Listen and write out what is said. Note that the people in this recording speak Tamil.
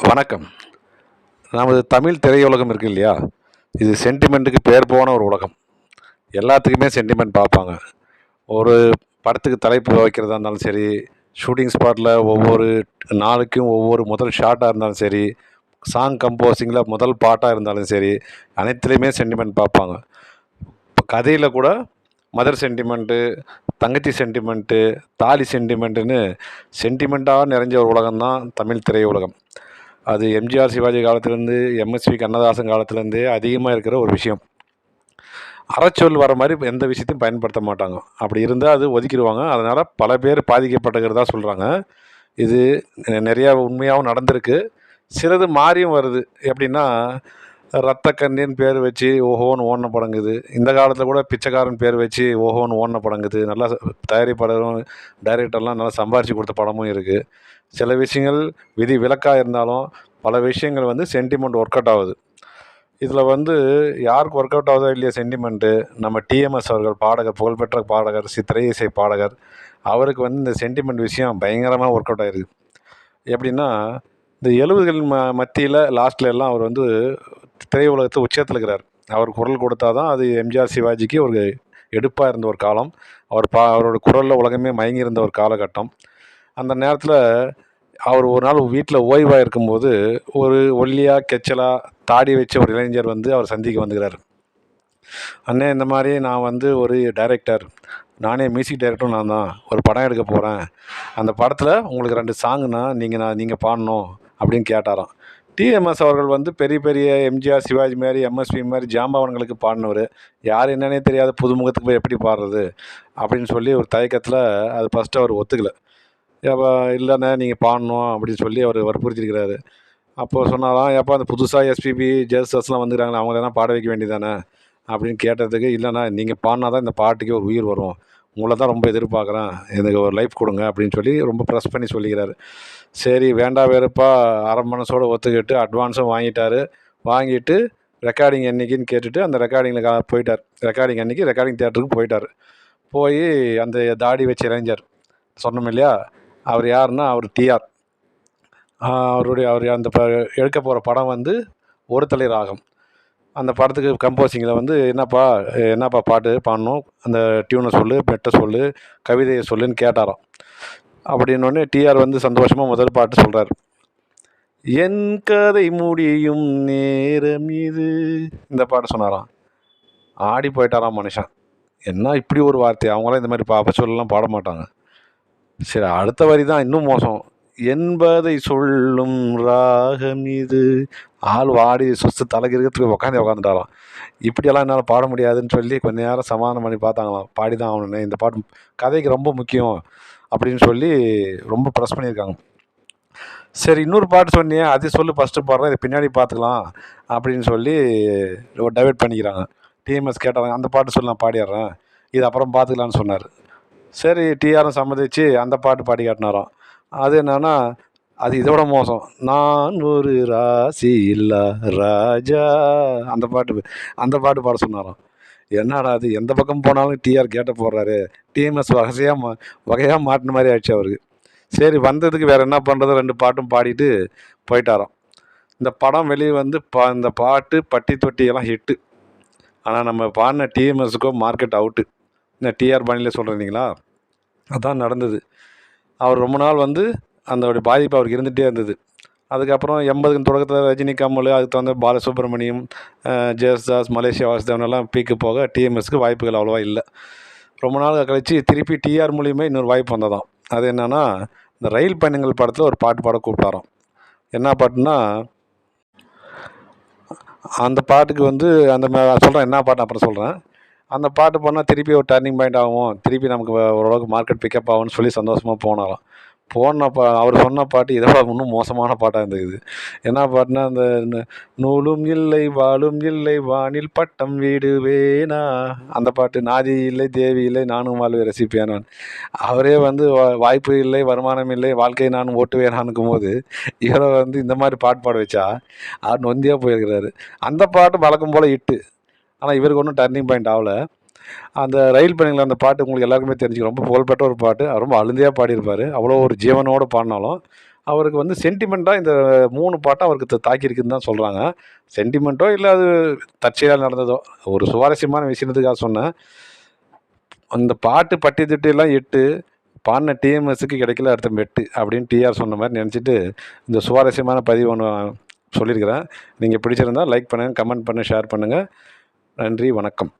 வணக்கம். நமது தமிழ் திரையுலகம் இருக்கு இல்லையா? இது சென்டிமெண்ட்டுக்கு பேர் போன ஒரு உலகம். எல்லாத்துக்குமே சென்டிமெண்ட் பார்ப்பாங்க. ஒரு படத்துக்கு தலைப்பு வைக்கிறதா இருந்தாலும் சரி ஷூட்டிங் ஸ்பாட்டில் ஒவ்வொரு நாளுக்கும் ஒவ்வொரு முதல் ஷாட்டாக இருந்தாலும் சரி சாங் கம்போசிங்கில் முதல் பாட்டாக இருந்தாலும் சரி அனைத்துலேயுமே சென்டிமெண்ட் பார்ப்பாங்க. இப்போ கதையில் கூட மதர் சென்டிமெண்ட்டு தங்கச்சி சென்டிமெண்ட்டு தாலி சென்டிமெண்ட்டுன்னு சென்டிமெண்ட்டாக நிறைஞ்ச ஒரு உலகம்தான் தமிழ் திரையுலகம். அது எம்ஜிஆர் சிவாஜி காலத்துலேருந்து எம்எஸ்வி கண்ணதாசன் காலத்துலேருந்தே அதிகமாக இருக்கிற ஒரு விஷயம். அறச்சொல் வர மாதிரி எந்த விஷயத்தையும் பயன்படுத்த மாட்டாங்க. அப்படி இருந்தால் அது ஒதுக்கிடுவாங்க. அதனால் பல பேர் பாதிக்கப்பட்டுக்கிறதா சொல்கிறாங்க இது நிறையா உண்மையாகவும் நடந்திருக்கு. சிலது மாறியும் வருது. எப்படின்னா ரத்த கண்ணின்னு பேர் வச்சு ஓஹோன்னு ஓடின படங்குது. இந்த காலத்தில் கூட பிச்சைக்காரன் பேர் வச்சு ஓஹோன்னு ஓடின படங்குது. நல்லா தயாரிப்பாளரும் டைரக்டர்லாம் நல்லா சம்பாரித்து கொடுத்த படமும் இருக்குது சில விஷயங்கள் விதி விலக்காக இருந்தாலும் பல விஷயங்கள் வந்து சென்டிமெண்ட் ஒர்க் அவுட் ஆகுது. இதில் வந்து யாருக்கு ஒர்க் அவுட் ஆகுதோ இல்லையா சென்டிமெண்ட்டு நம்ம டிஎம்எஸ் அவர்கள் பாடகர் புகழ்பெற்ற பாடகர் சித்திரை இசை பாடகர் அவருக்கு வந்து இந்த சென்டிமெண்ட் விஷயம் பயங்கரமாக ஒர்க் அவுட் ஆயிருக்கு. எப்படின்னா இந்த எழுபதுகள் ம மத்தியில் லாஸ்ட்ல எல்லாம் அவர் வந்து திரையுலகத்து உச்சத்தில் இருக்கிறார். அவர் குரல் கொடுத்தா தான் அது எம்ஜிஆர் சிவாஜிக்கு ஒரு எடுப்பாக இருந்த ஒரு காலம். அவர் பா அவரோட குரலில் உலகமே மயங்கி இருந்த ஒரு காலகட்டம். அந்த நேரத்தில் அவர் ஒரு நாள் வீட்டில் ஓய்வாக இருக்கும்போது ஒரு ஒல்லியாக கெச்சலாக தாடி வச்ச ஒரு இளைஞர் வந்து அவர் சந்திக்க வந்துக்கிறார். அண்ணே இந்த மாதிரி நான் வந்து ஒரு டைரக்டர். நானே மியூசிக் டைரக்டரும் நான் தான். ஒரு படம் எடுக்க போகிறேன் அந்த படத்தில் உங்களுக்கு ரெண்டு சாங்குனா நீங்கள் நான் நீங்கள் பாடணும் அப்படின்னு கேட்டாராம். டிஎம்எஸ் அவர்கள் வந்து பெரிய பெரிய எம்ஜிஆர் சிவாஜி மாதிரி எம்எஸ்பி மாதிரி ஜாம்பவன்களுக்கு பாடினவர். யார் என்னன்னே தெரியாத புதுமுகத்துக்கு போய் எப்படி பாடுறது அப்படின்னு சொல்லி ஒரு தயக்கத்தில் அது ஃபஸ்ட்டு அவர் ஒத்துக்கலை. ஏப்பா இல்லைண்ணே நீங்கள் பாடணும் அப்படின்னு சொல்லி அவர் வற்புறுத்திருக்கிறாரு. அப்போது சொன்னாலாம் ஏப்பா அந்த புதுசாக எஸ்பிபி ஜேசஸ்லாம் வந்துக்கிறாங்களே அவங்களெல்லாம் பாட வைக்க வேண்டியதானே அப்படின்னு கேட்டதுக்கு இல்லைண்ணா நீங்கள் பாடினா தான் இந்த பாட்டுக்கே ஒரு உயிர் வரும். உங்களை தான் ரொம்ப எதிர்பார்க்குறேன். எனக்கு ஒரு லைஃப் கொடுங்க அப்படின்னு சொல்லி ரொம்ப ப்ரெஸ் பண்ணி சொல்லிக்கிறாரு. சரி வேண்டா வெறுப்பா அரை மனசோட ஒத்துக்கிட்டு அட்வான்ஸும் வாங்கிட்டார். வாங்கிட்டு ரெக்கார்டிங் என்னைக்குன்னு கேட்டுட்டு அந்த ரெக்கார்டிங்கில் போயிட்டார். ரெக்கார்டிங் அன்னைக்கு ரெக்கார்டிங் தேட்டருக்கு போயிட்டார். போய் அந்த தாடி வச்ச இளைஞர் சொன்னோம் இல்லையா? அவர் யாருன்னா அவர் டிஆர் அவருடைய அவர் அந்த ப எடுக்க போகிற படம் வந்து ஒரு தலை ராகம். அந்த படத்துக்கு கம்போசிங்கில் வந்து என்னப்பா என்னப்பா பாட்டு பாடணும்? அந்த டியூனை சொல்லு மெட்டை சொல்லு கவிதையை சொல்லுன்னு கேட்டாராம். அப்படின்னோடனே டிஆர் வந்து சந்தோஷமாக முதல் பாட்டு சொல்கிறார் என் கதை முடியும் நேரம் இது. இந்த பாட்டு சொன்னாராம். ஆடி போயிட்டாராம் மனுஷன். என்ன இப்படி ஒரு வார்த்தை? அவங்களாம் இந்த மாதிரி பாப்ப சொல்லலாம் பாட மாட்டாங்க. சரி அடுத்த வரி தான் இன்னும் மோசம். என்பதை சொல்லும் ராகம் இது. ஆள் வாடி சுஸ்து தலைகிறதுக்கு உட்காந்து உட்காந்துட்டாராம் இப்படியெல்லாம் என்னால் பாட முடியாதுன்னு சொல்லி கொஞ்ச நேரம் சமாதானம் பண்ணி பார்த்தாங்களாம். பாடி தான் ஆகணுண்ணே இந்த பாட்டு கதைக்கு ரொம்ப முக்கியம் அப்படின்னு சொல்லி ரொம்ப ப்ரெஸ் பண்ணியிருக்காங்க. சரி இன்னொரு பாட்டு சொன்னியே அது சொல்லு ஃபஸ்ட்டு பாடுறேன். இதை பின்னாடி பார்த்துக்கலாம் அப்படின்னு சொல்லி டைவெர்ட் பண்ணிக்கிறாங்க. டிஎம்எஸ் கேட்டாங்க அந்த பாட்டு சொல்லி நான் பாடிடுறேன் இது அப்புறம் பார்த்துக்கலான்னு சொன்னார். சரி டிஆரும் சம்மதிச்சு அந்த பாட்டு பாடி காட்டினாராம். அது என்னன்னா அது இதோட மோசம். நான் ஒரு ராசி இல்லா ராஜா. அந்த பாட்டு அந்த பாட்டு பாட சொன்னாராம். என்னடா அது எந்த பக்கம் போனாலும் டிஆர் கேட்ட போடுறாரு. டிஎம்எஸ் வகையாக மா வகையாக மாட்டின மாதிரி ஆயிடுச்சு அவருக்கு. சரி வந்ததுக்கு வேறு என்ன பண்ணுறது ரெண்டு பாட்டும் பாடிட்டு போயிட்டாராம். இந்த படம் வெளியே வந்து பா இந்த பாட்டு பட்டி தொட்டி எல்லாம் ஹிட்டு ஆனால் நம்ம பாடின டிஎம்எஸுக்கோ மார்க்கெட் அவுட்டு இந்த டிஆர் பாணியில் சொல்கிறீங்களா அதான் நடந்தது. அவர் ரொம்ப நாள் வந்து அந்தோடைய பாதிப்பு அவருக்கு இருந்துகிட்டே இருந்தது. அதுக்கப்புறம் எண்பதுக்கு தொடக்கத்தில் ரஜினி கமல் அதுக்கு தகுந்த பாலசுப்ரமணியம் ஜெயஸ்தாஸ் மலேசியா வாசுதேவன் எல்லாம் பீக்கு போக டிஎம்எஸ்க்கு வாய்ப்புகள் அவ்வளோவா இல்லை. ரொம்ப நாள் கழித்து திருப்பி டிஆர் மூலியமாக இன்னொரு வாய்ப்பு வந்ததாம். அது என்னென்னா இந்த ரயில் பயணங்கள் படத்தில் ஒரு பாட்டு பாட கூப்பிட்டாராம். என்ன பாட்டுன்னா அந்த பாட்டுக்கு வந்து அந்த சொல்கிறேன் என்ன பாட்டு அப்புறம் சொல்கிறேன் அந்த பாட்டு பண்ணால் திருப்பி ஒரு டர்னிங் பாயிண்ட் ஆகும். திருப்பி நமக்கு ஓரளவுக்கு மார்க்கெட் பிக்கப் ஆகும்னு சொல்லி சந்தோஷமாக போனாலும். போன பா அவர் சொன்ன பாட்டு இதை இன்னும் மோசமான பாட்டாக இருந்தது. என்ன பாட்டுனா அந்த நூலும் இல்லை வாழும் இல்லை வானில் பட்டம் வீடுவேனா அந்த பாட்டு. நாதி இல்லை தேவி இல்லை நானும் வாழ்வை ரசிப்பேனான் அவரே வந்து வா- வாய்ப்பு இல்லை வருமானம் இல்லை வாழ்க்கை நான் ஓட்டுவேனான்னுக்கும் போது இவரை வந்து இந்த மாதிரி பாட்டு பாட வச்சா அவர் நொந்தியாக போயிருக்கிறாரு. அந்த பாட்டு வழக்கம் போல் இட்டு ஆனால் இவருக்கு ஒன்றும் டர்னிங் பாயிண்ட் ஆகலை. அந்த ரயில் பயணிகள் அந்த பாட்டு உங்களுக்கு எல்லாருக்குமே தெரிஞ்சுக்கும். ரொம்ப புகழ்பெற்ற ஒரு பாட்டு. ரொம்ப அழுந்தையாக பாடியிருப்பார். அவ்வளோ ஒரு ஜீவனோடு பாடினாலும் அவருக்கு வந்து சென்டிமெண்ட்டாக இந்த மூணு பாட்டை அவருக்கு தாக்கியிருக்குன்னு தான் சொல்கிறாங்க சென்டிமெண்ட்டோ இல்லை அது தற்செயலாக நடந்ததோ? ஒரு சுவாரஸ்யமான விஷயத்துக்காக சொன்னேன். அந்த பாட்டு பட்டி திட்டு எல்லாம் எட்டு பாடின டிஎம்எஸ்க்கு கிடைக்கல அடுத்த மெட்டு அப்படின்னு டிஆர் சொன்ன மாதிரி நினச்சிட்டு இந்த சுவாரஸ்யமான பதிவு ஒன்று சொல்லியிருக்கிறேன். நீங்கள் பிடிச்சிருந்தா லைக் பண்ணுங்கள் கமெண்ட் பண்ணுங்கள் ஷேர் பண்ணுங்கள் நன்றி வணக்கம்.